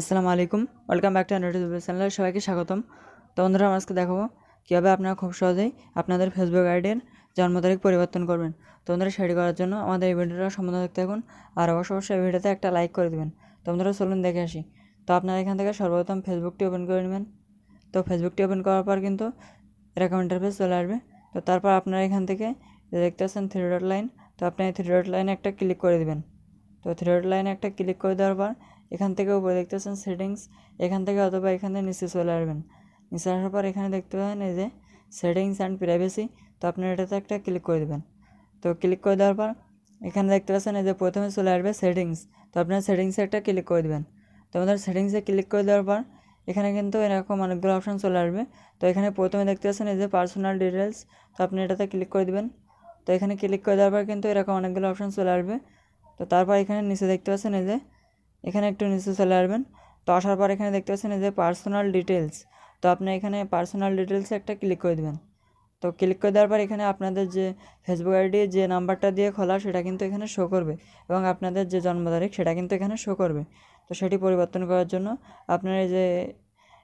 আসসালামু আলাইকুম। Welcome back to YouTube চ্যানেলে সবাইকে স্বাগতম। তো বন্ধুরা আজকে দেখাবো কীভাবে আপনারা খুব সহজেই আপনাদের ফেসবুক আইডির জন্ম তারিখ পরিবর্তন করবেন। তো বন্ধুরা সেটি করার জন্য আমাদের এই ভিডিওটা সম্বন্ধে দেখতে থাকুন আর অবশ্য অবশ্যই ভিডিওতে একটা লাইক করে দেবেন। তো বন্ধুরা, চলুন দেখে আসি। তো আপনারা এখান থেকে সর্বপ্রথম ফেসবুকটি ওপেন করে নেবেন। তো ফেসবুকটি ওপেন করার পর কিন্তু এরকম ইন্টারফেস চলে আসবে। তো তারপর আপনারা এখান থেকে দেখতে পাচ্ছেন থ্রি ডট লাইন তো আপনি থ্রি ডট লাইনে একটা ক্লিক করে দিবেন। তো থ্রি ডট লাইনে একটা ক্লিক করে দেওয়ার পর এখান থেকে উপরে দেখতে পাচ্ছেন সেটিংস এখান থেকে অথবা এখানে নিচে চলে আসবেন। নিচে আসার পর এখানে দেখতে পাবেন এই যে সেটিংস অ্যান্ড প্রাইভেসি তো আপনি এটাতে একটা ক্লিক করে দেবেন। তো ক্লিক করে দেওয়ার পর এখানে দেখতে পাচ্ছেন এই যে প্রথমে চলে আসবে সেটিংস তো আপনার সেটিংসে একটা ক্লিক করে দেবেন। তো আমাদের সেটিংসে ক্লিক করে দেওয়ার পর এখানে কিন্তু এরকম অনেকগুলো অপশান চলে আসবে। তো এখানে প্রথমে দেখতে পাচ্ছেন এই যে পার্সোনাল ডিটেলস তো আপনি এটাতে ক্লিক করে দেবেন। তো এখানে ক্লিক করে দেওয়ার পর কিন্তু এরকম অনেকগুলো অপশান চলে আসবে। তো তারপর এখানে নিচে দেখতে পাচ্ছেন এই যে এখানে একটু নিচে চলে আসবেন। তো আসার পর এখানে দেখতে পাচ্ছেন যে পার্সোনাল ডিটেলস তো আপনি এখানে পার্সোনাল ডিটেলসে একটা ক্লিক করে দেবেন। তো ক্লিক করে দেওয়ার পর এখানে আপনাদের যে ফেসবুক আইডি যে নাম্বারটা দিয়ে খোলা সেটা কিন্তু এখানে শো করবে এবং আপনাদের যে জন্ম তারিখ সেটা কিন্তু এখানে শো করবে। তো সেটি পরিবর্তন করার জন্য আপনার এই যে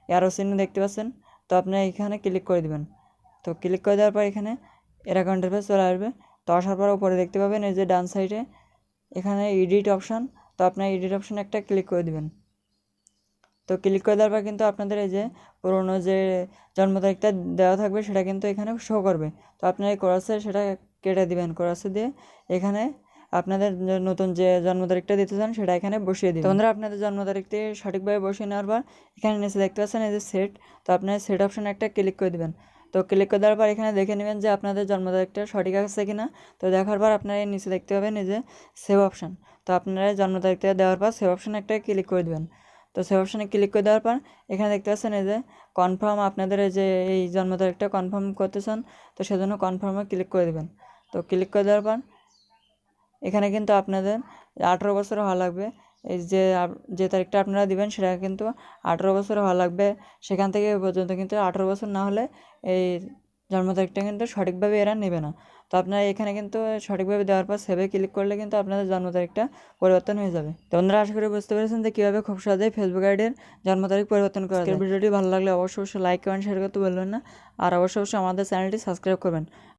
অ্যারো চিহ্ন দেখতে পাচ্ছেন, তো আপনি এখানে ক্লিক করে দিবেন। তো ক্লিক করে দেওয়ার পর এখানে এরকম ইন্টারফেস চলে আসবে। তো আসার পর উপরে দেখতে পাবেন এই যে ডান সাইডে এখানে এডিট অপশান তো আপনার এডিট অপশানে একটা ক্লিক করে দিবেন। তো ক্লিক করে দেওয়ার পর কিন্তু আপনাদের এই যে পুরোনো যে জন্ম তারিখটা দেওয়া থাকবে সেটা কিন্তু এখানে শো করবে। তো আপনার এই কোরাসে সেটা কেটে দিবেন কোরাসে দিয়ে এখানে আপনাদের নতুন যে জন্ম তারিখটা দিতে চান সেটা এখানে বসিয়ে দিন বন্ধুরা, আপনাদের জন্ম তারিখটি সঠিকভাবে বসিয়ে নেওয়ার পর এখানে নিচে দেখতে পাচ্ছেন এই যে সেট তো আপনার সেট অপশানে একটা ক্লিক করে দিবেন। তো ক্লিক করে দেওয়ার পর এখানে দেখে নেবেন যে আপনাদের জন্ম তারিখটা সঠিক আছে কি না তো দেখার পর আপনারা নিচে দেখতে পাবেন এই যে সেভ অপশান তো আপনারা জন্ম তারিখটা দেওয়ার পর সেভ অপশানে একটা ক্লিক করে দেবেন। তো সেভ অপশানে ক্লিক করে দেওয়ার পর এখানে দেখতে পাচ্ছেন এই যে কনফার্ম আপনাদের এই যে এই জন্ম তারিখটা কনফার্ম করতে চান তো সেজন্য কনফার্মে ক্লিক করে দেবেন। তো ক্লিক করে দেওয়ার পর এখানে কিন্তু আপনাদের আঠেরো বছর হওয়া লাগবে। এই যে যে তারিখটা আপনারা দিবেন সেটা কিন্তু আঠেরো বছর হওয়া লাগবে। সেখান থেকে পর্যন্ত কিন্তু আঠেরো বছর না হলে এই জন্ম তারিখটা কিন্তু সঠিকভাবে এরা নেবে না। তো আপনারা এখানে কিন্তু সঠিকভাবে দেওয়ার পর সেভে ক্লিক করলে কিন্তু আপনাদের জন্ম তারিখটা পরিবর্তন হয়ে যাবে। তো আপনারা আশা করি বুঝতে পেরেছেন যে কীভাবে খুব সহজেই ফেসবুক আইডির জন্ম তারিখ পরিবর্তন করা ভিডিওটি ভালো লাগলে অবশ্যই অবশ্যই লাইক কমেন্ট শেয়ার করতে বলবেন না। আর অবশ্যই অবশ্যই আমাদের চ্যানেলটি সাবস্ক্রাইব করবেন।